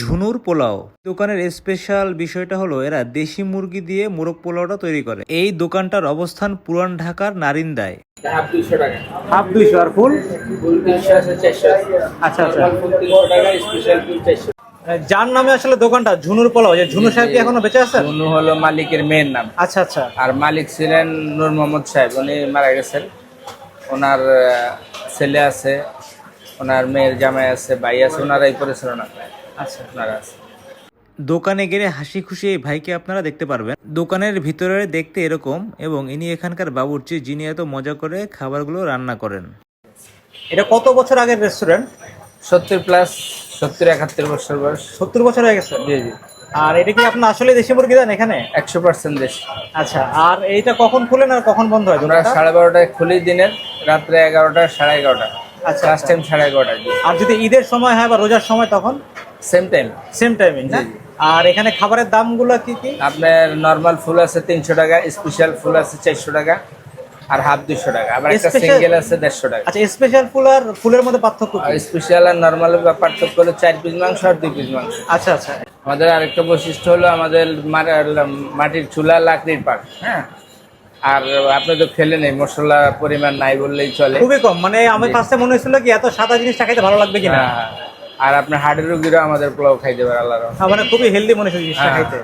ঝুনুর পোলাও। দোকানের স্পেশাল বিষয়টা হলো এরা দেশি মুরগি দিয়ে মোরগ পোলাওটা তৈরি করে। এই দোকানটার অবস্থান পুরান ঢাকার নারিন্দায়। হাফ দুইশো টাকা। হাফ দুইশো আর ফুল? ফুল তিনশো আছে চারশো আচ্ছা আচ্ছা। ফুল তিনশো টাকা স্পেশাল ফুল চারশো। যার নামে আসলে দোকানটা ঝুনুর পোলাও যে ঝুনু সাহেব কি এখনও বেঁচে আছেন উনি হলো মালিকের মেয়ের নাম। আচ্ছা আচ্ছা। আর মালিক ছিলেন নূর মোহাম্মদ সাহেব উনি মারা গেছেন। ওনার ছেলে আছে ওনার মেয়ের জামাই আছে ভাই আছে ওনারাই পরিচালনা করে আচ্ছা আছে দোকানে গেলে হাসি খুশি এই ভাইকে আপনারা দেখতে পারবেন। দোকানের ভিতরে দেখতে এরকম এবং ইনি এখানকার বাবুর্চি যিনি এত মজা করে খাবারগুলো রান্না করেন। এটা কত বছর আগের রেস্টুরেন্ট সত্তর প্লাস সত্তর একাত্তর বছর বয়স। সত্তর বছর হয়ে গেছে? জি জি। আর এটা কি আপনার আসলে দেশি মুরগি দেন এখানে? একশো পার্সেন্ট দেশ। আচ্ছা আর এইটা কখন খুলেন আর কখন বন্ধ হয় আমরা সাড়ে বারোটায় খুলি দিনের রাত্রে এগারোটা সাড়ে এগারোটা। আচ্ছা, লাস্ট আচ্ছা। টাইম সাড়ে এগারোটা আর যদি ঈদের সময় হয় বা রোজার সময় তখন? সেম টাইম সেম টাইমিং না। আর এখানে খাবারের দামগুলো কি কি? আপনার নর্মাল ফুল আছে তিনশো টাকা স্পেশাল ফুল আছে চারশো টাকা আর হাফ দুশো টাকা। আবার একটা সিঙ্গেল আছে দেড়শো টাকা। আচ্ছা স্পেশাল ফুল আর ফুলের মধ্যে পার্থক্য স্পেশাল আর নর্মাল পার্থক্য হলো চার পিস মাংস আর দুই পিস মাংস। আচ্ছা আচ্ছা। আমাদের আরেকটা বৈশিষ্ট্য হলো আমাদের মাটির চুলা লাকড়ির পাক হ্যাঁ? আর আপনি তো খেলে নেই মশলা পরিমাণ নাই বললেই চলে। খুবই কম। মানে আমি ফার্স্টে মনে হয়েছিল কি এত সাদা জিনিসটা খাইতে ভালো লাগবে কিনা? হ্যাঁ, আর আপনার হাড়ের রুগীরা আমাদের পোলাও খাইতে পারে আল্লাহ হ্যাঁ, মানে খুবই হেলদি মনে হচ্ছে জিনিসটা হ্যাঁ। খাইতে।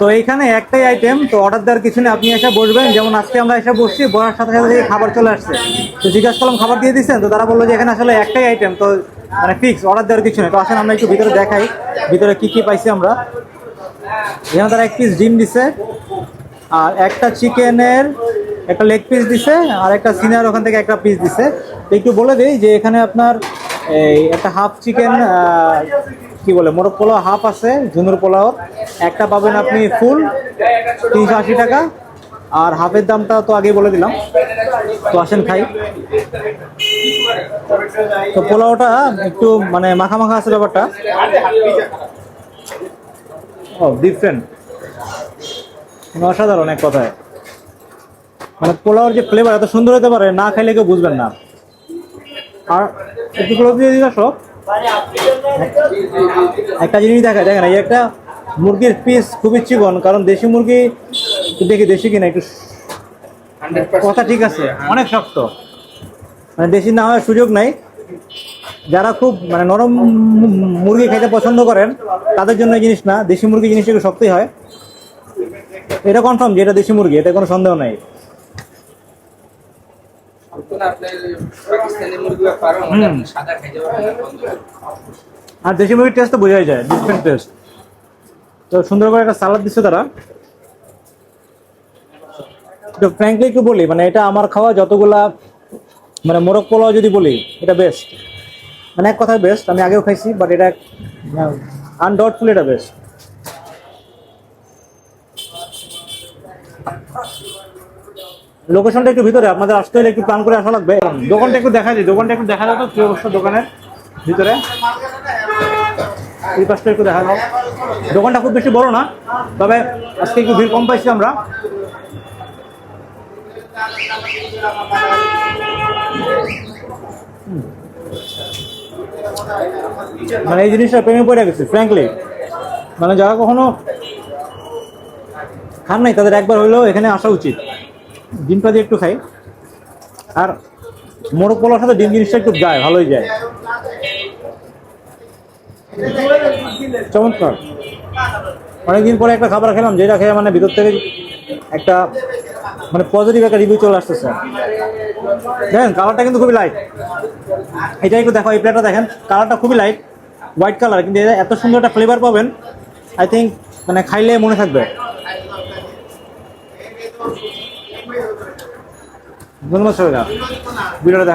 তো এইখানে একটাই আইটেম তো অর্ডার দেওয়ার কিছু নেই আপনি এসে বসবেন। যেমন আজকে আমরা এসে বসছি বসার সাথে সাথে খাবার চলে আসছে। তো জিজ্ঞাসা করলাম খাবার দিয়ে দিচ্ছেন? তো তারা বলল যে এখানে আসলে একটাই আইটেম তো মানে ফিক্স অর্ডার দেওয়ার কিছু নেই। তো আসেন আমরা একটু ভিতরে দেখাই ভিতরে কি কি পাইছি আমরা। এখানে তারা এক পিস ডিম দিছে আর একটা চিকেনের একটা লেগ পিস দিছে আর একটা সিনার ওখান থেকে একটা পিস দিছে। তো একটু বলে দিই যে এখানে আপনার এই একটা হাফ চিকেন কি বলে, মোরগ পোলাও হাফ আছে, ঝুনুর পোলাও। একটা পাবেন আপনি ফুল তিনশো আশি টাকা। আর হাফের দামটা তো আগেই বলে দিলাম। তো আসেন খাই। তো পোলাওটা একটু মানে মাখা মাখা আছে ব্যাপারটা। ও ডিফারেন্ট অসাধারণ এক কথায়। মানে পোলাওর যে ফ্লেভার এত সুন্দর হতে পারে, না খাইলে কেউ বুঝবেন না। আর ক্লোজ দিয়ে দিল সব। একটা জিনিস দেখা দেখেন, এই একটা মুরগির পিস খুবই চিকন, কারণ দেশি মুরগি দেখি দেশি কিনা, একটু কথা ঠিক আছে, অনেক শক্ত। মানে দেশি না হওয়ার সুযোগ নাই। যারা খুব মানে নরম মুরগি খাইতে পছন্দ করেন, তাদের জন্য এই জিনিস না। দেশি মুরগি জিনিসটা একটু শক্তই হয়। এটা কনফার্ম যে এটা দেশি মুরগি এটা কোনো সন্দেহ নাই পাকিস্তানি মুরগি বা পারো হুম। সাদা খাইতে পারবেন না, বন্ধ করে। আর দেশি মুরগির টেস্ট তো বোঝাই যায় ডিফারেন্ট টেস্ট তো সুন্দর করে একটা সালাদ দিচ্ছে তারা। তো ফ্র্যাঙ্কলি একটু বলি মানে এটা আমার খাওয়া যতগুলা মানে মোরগ পোলাও যদি বলি এটা বেস্ট মানে এক কথায় বেস্ট আমি আগেও খাইছি বাট এটা আনডাউটফুল এটা বেস্ট লোকেশনটা একটু ভিতরে, আপনাদের আসতে হলে একটু প্ল্যান করে আসা লাগবে। দোকানটা একটু দেখা যায় দোকানটা একটু দেখা যাবে কি অবস্থা দোকানের ভিতরে? এই পাশটা একটু দেখা যাও দোকানটা খুব বেশি বড় না, তবে আজকে একটু ভিড় কম পাইছি আমরা। মানে এই জিনিসটা প্রেমে পড়ে গেছে ফ্র্যাঙ্কলি মানে যারা কখনো খান নাই, তাদের একবার হইলেও এখানে আসা উচিত। ডিমটা দিয়ে একটু খাই। আর মোরগ পোলার সাথে ডিম জিনিসটা একটু যায়, ভালোই যায়। চমৎকার। অনেকদিন পরে একটা খাবার খেলাম, যেটা খেয়ে মানে ভিতর থেকে একটা মানে পজিটিভ একটা রিভিউ চলে আসতেছে। দেখেন কালারটা কিন্তু খুবই লাইট এটা একটু দেখো, এই প্লেটটা দেখেন কালারটা খুবই লাইট হোয়াইট কালার কিন্তু এত সুন্দর একটা ফ্লেভার পাবেন আই থিঙ্ক মানে খাইলে মনে থাকবে। ধন্যবাদ সবাই ভিডিওটা দেখা